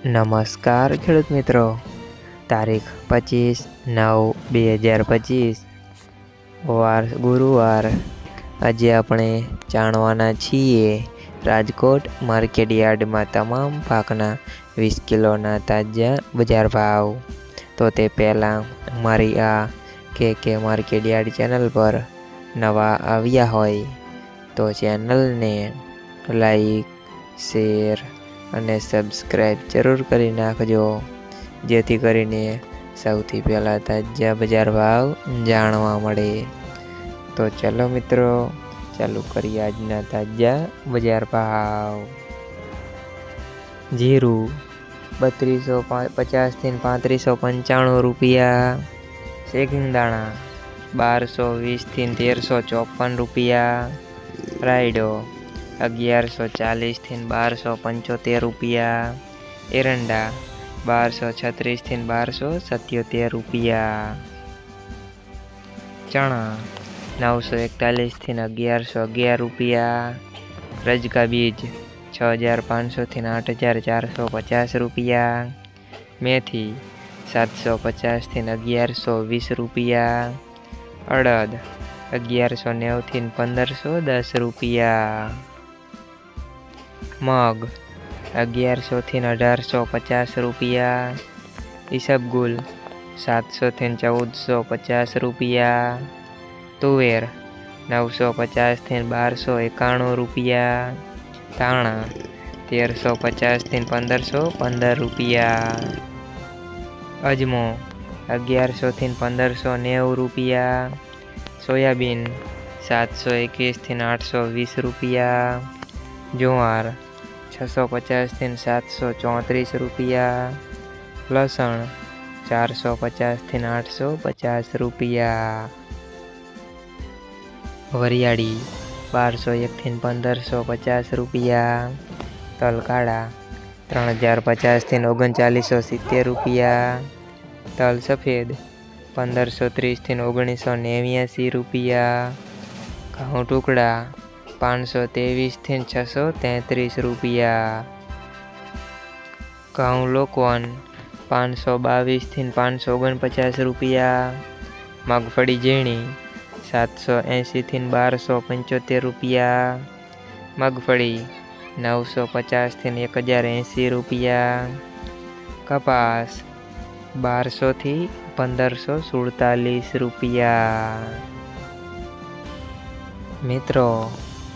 નમસ્કાર ખેડૂત મિત્રો. તારીખ પચીસ નવ બે હજાર પચીસ. વાર ગુરુવાર. આજે આપણે જાણવાના છીએ રાજકોટ માર્કેટ યાર્ડમાં તમામ પાકના વીસ કિલોના તાજા બજાર ભાવ. તો તે પહેલાં મારી આ કે કે માર્કેટ યાર્ડ ચેનલ પર નવા આવ્યા હોય તો ચેનલને લાઈક, શેર અને સબસ્ક્રાઈબ જરૂર કરી નાખજો. જેથી કરીને સૌથી પહેલાં તાજા બજાર ભાવ જાણવા મળે. તો ચલો મિત્રો, ચાલુ કરીએ આજના તાજા બજાર ભાવ. જીરું બત્રીસો પચાસથી પાંત્રીસો પંચાણું રૂપિયા. શેકિંગ દાણા બારસો વીસથી તેરસો ચોપન રૂપિયા. રાયડો અગિયારસો ચાલીસથી બારસો પંચોતેર રૂપિયા. એરંડા બારસો છત્રીસથી બારસો સત્યોતેર રૂપિયા. ચણા નવસો એકતાલીસથી અગિયારસો અગિયાર રૂપિયા. રજકા બીજ છ હજાર પાંચસોથી આઠ હજાર ચારસો પચાસ રૂપિયા. મેથી સાતસો પચાસથી અગિયારસો વીસ રૂપિયા. અડદ અગિયારસો નેવથી પંદરસો દસ રૂપિયા. મગ અગિયારસોથી અઢારસો પચાસ રૂપિયા. ઈસબગુલ સાતસોથી ચૌદસો પચાસ રૂપિયા. તુવેર, નવસો પચાસથી બારસો એકાણું રૂપિયા. ધાણા, તેરસો પચાસથી પંદરસો પંદર રૂપિયા. અજમો અગિયારસોથી પંદરસો નેવું રૂપિયા. સોયાબીન, સાતસો એકવીસથી આઠસો વીસ રૂપિયા. જુવાર છસો પચાસથી સાતસો ચોત્રીસ રૂપિયા. લસણ ચારસો પચાસથી આઠસો પચાસ રૂપિયા. વરિયાળી બારસો એકથી પંદરસો પચાસ રૂપિયા. તલકાળા ત્રણ હજાર પચાસથી ઓગણચાલીસો સિત્તેર રૂપિયા. તલ સફેદ પંદરસો ત્રીસથી ઓગણીસો નેવ્યાસી રૂપિયા. ઘઉં ટુકડા પાંચસો ત્રેવીસથી છસો તેત્રીસ રૂપિયા. ઘઉં લોકવન પાંચસો બાવીસથી પાંચસો ઓગણપચાસ રૂપિયા. મગફળી ઝીણી સાતસો એંશીથી બારસો પંચોતેર રૂપિયા. મગફળી નવસો પચાસથી એક હજાર એંશી રૂપિયા. કપાસ બારસોથી પંદરસો સુડતાલીસ રૂપિયા. મિત્રો